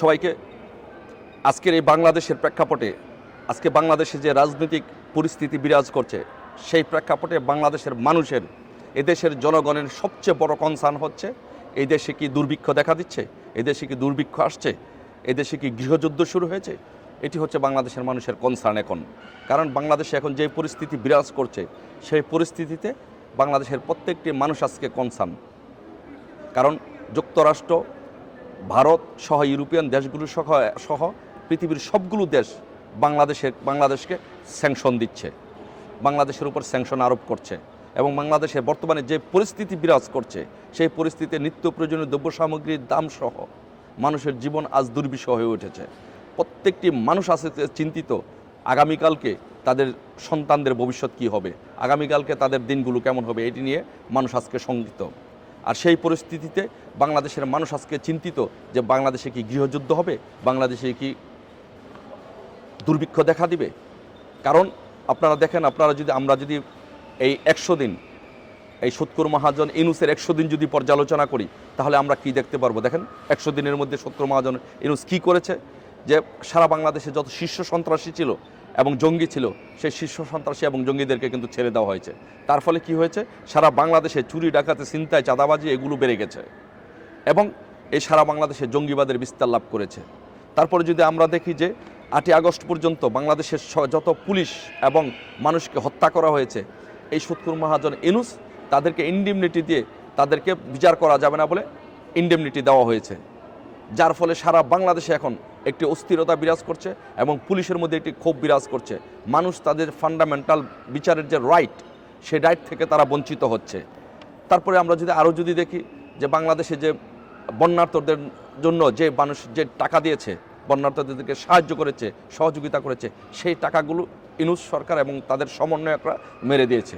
সবাইকে আজকের এই বাংলাদেশের প্রেক্ষাপটে, আজকে বাংলাদেশে যে রাজনৈতিক পরিস্থিতি বিরাজ করছে, সেই প্রেক্ষাপটে বাংলাদেশের মানুষের, এদেশের জনগণের সবচেয়ে বড় কনসার্ন হচ্ছে, এই দেশে কি দুর্ভিক্ষ দেখা দিচ্ছে, এই দেশে কি দুর্ভিক্ষ আসছে, এই দেশে কি গৃহযুদ্ধ শুরু হয়েছে, এটি হচ্ছে বাংলাদেশের মানুষের কনসার্ন এখন। কারণ বাংলাদেশে এখন যে পরিস্থিতি বিরাজ করছে, সেই পরিস্থিতিতে বাংলাদেশের প্রত্যেকটি মানুষ আজকে কনসার্ন কারণ যুক্তরাষ্ট্র ভারত সহ ইউরোপিয়ান দেশগুলো সহ সহ পৃথিবীর সবগুলো দেশ বাংলাদেশের, বাংলাদেশকে স্যাংশন দিচ্ছে। বাংলাদেশের উপর স্যাংশন আরোপ করছে এবং বাংলাদেশে বর্তমানে যে পরিস্থিতি বিরাজ করছে, সেই পরিস্থিতিতে নিত্য প্রয়োজনীয় দ্রব্য সামগ্রীর দাম সহ মানুষের জীবন আজ দুর্বিষহ হয়ে উঠেছে। প্রত্যেকটি মানুষ আছে চিন্তিত, আগামীকালকে তাদের সন্তানদের ভবিষ্যৎ কী হবে? আগামীকালকে তাদের দিনগুলো কেমন হবে? এটি নিয়ে মানুষ আজকে শঙ্কিত। আর সেই পরিস্থিতিতে বাংলাদেশের মানুষ আজকে চিন্তিত যে বাংলাদেশে কি গৃহযুদ্ধ হবে, বাংলাদেশে কি দুর্ভিক্ষ দেখা দিবে? কারণ আপনারা দেখেন, আপনারা যদি, আমরা যদি এই একশো দিন, এই সত্তর মহাজন ইনুসের একশো দিন যদি পর্যালোচনা করি, তাহলে আমরা কি দেখতে পারব? দেখেন, একশো দিনের মধ্যে সত্তর মহাজন ইনুস কি করেছে? যে সারা বাংলাদেশে যত শীর্ষ সন্ত্রাসী ছিল এবং জঙ্গি ছিল, সেই শীর্ষ সন্ত্রাসী এবং জঙ্গিদেরকে কিন্তু ছেড়ে দেওয়া হয়েছে। তার ফলে কি হয়েছে? সারা বাংলাদেশে চুরি, ডাকাতে চিন্তায় চাঁদাবাজি এগুলো বেড়ে গেছে এবং এই সারা বাংলাদেশে জঙ্গিবাদের বিস্তার লাভ করেছে। তারপরে যদি আমরা দেখি যে আটই আগস্ট পর্যন্ত বাংলাদেশের যত পুলিশ এবং মানুষকে হত্যা করা হয়েছে, এই সত্তর মহাজন এনুস তাদেরকে ইন্ডিমনিটি দিয়ে তাদেরকে বিচার করা যাবে না বলে ইন্ডেমনিটি দেওয়া হয়েছে। যার ফলে সারা বাংলাদেশে এখন একটি অস্থিরতা বিরাজ করছে এবং পুলিশের মধ্যে একটি ক্ষোভ বিরাজ করছে। মানুষ তাদের ফান্ডামেন্টাল বিচারের যে রাইট সেই রাইট থেকে তারা বঞ্চিত হচ্ছে। তারপরে আমরা যদি আরও যদি দেখি যে বাংলাদেশে যে বন্যার্থদের জন্য যে মানুষ যে টাকা দিয়েছে বন্যার্থদেরকে সাহায্য করেছে, সহযোগিতা করেছে, সেই টাকাগুলো ইনুস সরকার এবং তাদের সমন্বয়করা মেরে দিয়েছে।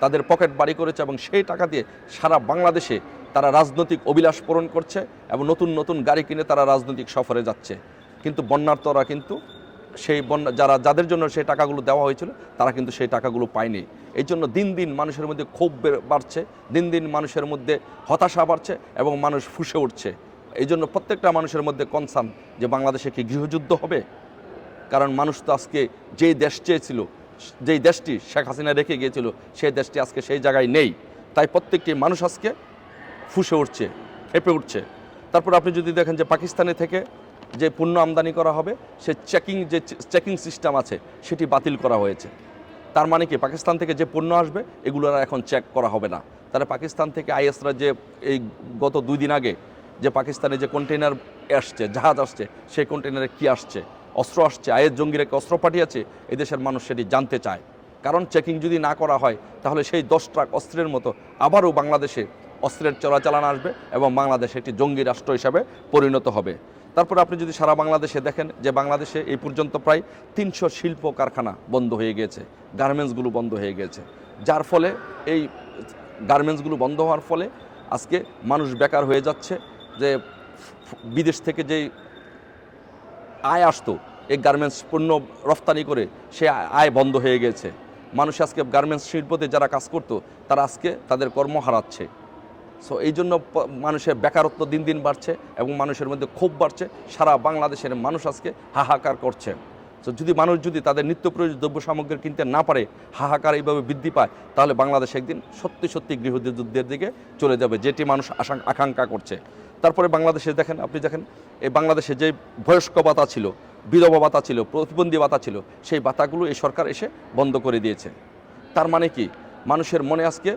তাদের পকেট বাড়ি করেছে এবং সেই টাকা দিয়ে সারা বাংলাদেশে তারা রাজনৈতিক অভিলাষ পূরণ করছে এবং নতুন নতুন গাড়ি কিনে তারা রাজনৈতিক সফরে যাচ্ছে। কিন্তু বন্যার্থরা কিন্তু সেই বন্যা যারা, যাদের জন্য সেই টাকাগুলো দেওয়া হয়েছিল, তারা কিন্তু সেই টাকাগুলো পায়নি। এই জন্য দিন দিন মানুষের মধ্যে ক্ষোভ বাড়ছে, দিন দিন মানুষের মধ্যে হতাশা বাড়ছে এবং মানুষ ফুসে উঠছে। এই জন্য প্রত্যেকটা মানুষের মধ্যে কনসার্ন যে বাংলাদেশে কি গৃহযুদ্ধ হবে? কারণ মানুষ তো আজকে যেই দেশ চেয়েছিল, যেই দেশটি শেখ হাসিনা রেখে গিয়েছিল, সেই দেশটি আজকে সেই জায়গায় নেই। তাই প্রত্যেকটি মানুষ আজকে ফুসে উঠছে খেপে উঠছে। তারপর আপনি যদি দেখেন যে পাকিস্তানে থেকে যে পণ্য আমদানি করা হবে, সে চেকিং যে চেকিং সিস্টেম আছে, সেটি বাতিল করা হয়েছে। তার মানে কি? পাকিস্তান থেকে যে পণ্য আসবে এগুলো আর এখন চেক করা হবে না। তাহলে পাকিস্তান থেকে আইএসরা যে এই গত দুই দিন আগে যে পাকিস্তানে যে কন্টেনার আসছে, জাহাজ আসছে, সেই কন্টেনারে কি আসছে? অস্ত্র আসছে আয়ের জঙ্গিরা কি অস্ত্র পাঠিয়েছে? এদেশের মানুষ সেটি জানতে চায়। কারণ চেকিং যদি না করা হয়, তাহলে সেই দশ ট্রাক অস্ত্রের মতো আবারও বাংলাদেশে অস্ত্রের চলাচালান আসবে এবং বাংলাদেশ একটি জঙ্গি রাষ্ট্র হিসাবে পরিণত হবে। তারপর আপনি যদি সারা বাংলাদেশে দেখেন যে বাংলাদেশে এই পর্যন্ত প্রায় তিনশো শিল্প কারখানা বন্ধ হয়ে গিয়েছে, গার্মেন্টসগুলো বন্ধ হয়ে গিয়েছে। যার ফলে এই গার্মেন্টসগুলো বন্ধ হওয়ার ফলে আজকে মানুষ বেকার হয়ে যাচ্ছে যে বিদেশ থেকে যেই আয় আসতো, এই গার্মেন্টস পণ্য রফতানি করে সে আয়- বন্ধ হয়ে গেছে মানুষ আজকে গার্মেন্টস শিল্পতে যারা কাজ করতো, তারা আজকে তাদের কর্ম হারাচ্ছে। সো এই জন্য মানুষের বেকারত্ব দিন দিন বাড়ছে এবং মানুষের মধ্যে ক্ষোভ বাড়ছে। সারা বাংলাদেশের মানুষ আজকে হাহাকার করছে। তো যদি মানুষ যদি তাদের নিত্য প্রয়োজন দ্রব্য সামগ্রী কিনতে না পারে, হাহাকার এইভাবে বৃদ্ধি পায়, তাহলে বাংলাদেশ একদিন সত্যি সত্যি গৃহযুদ্ধের দিকে চলে যাবে, যেটি মানুষ আশা- আকাঙ্ক্ষা করছে। তারপরে বাংলাদেশে দেখেন, আপনি দেখেন, এই বাংলাদেশে যে বয়স্ক ভাতা ছিল, বিধবা ভাতা ছিল, প্রতিবন্ধী ভাতা ছিল, সেই ভাতাগুলো এই সরকার এসে বন্ধ করে দিয়েছে। তার মানে কি? মানুষের মনে আজকে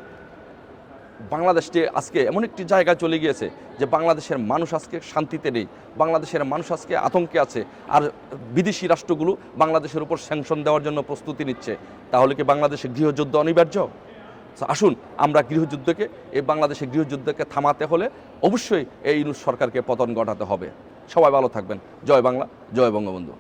বাংলাদেশটি আজকে এমন একটি জায়গায় চলে গিয়েছে যে বাংলাদেশের মানুষ আজকে শান্তিতে নেই, বাংলাদেশের মানুষ আজকে আতঙ্কে আছে, আর বিদেশি রাষ্ট্রগুলো বাংলাদেশের উপর স্যাংশন দেওয়ার জন্য প্রস্তুতি নিচ্ছে। তাহলে কি বাংলাদেশে গৃহযুদ্ধ অনিবার্য? আসুন, আমরা গৃহযুদ্ধকে, এই বাংলাদেশে গৃহযুদ্ধকে থামাতে হলে অবশ্যই এই ইউনুস সরকারকে পতন ঘটাতে হবে। সবাই ভালো থাকবেন। জয় বাংলা, জয় বঙ্গবন্ধু।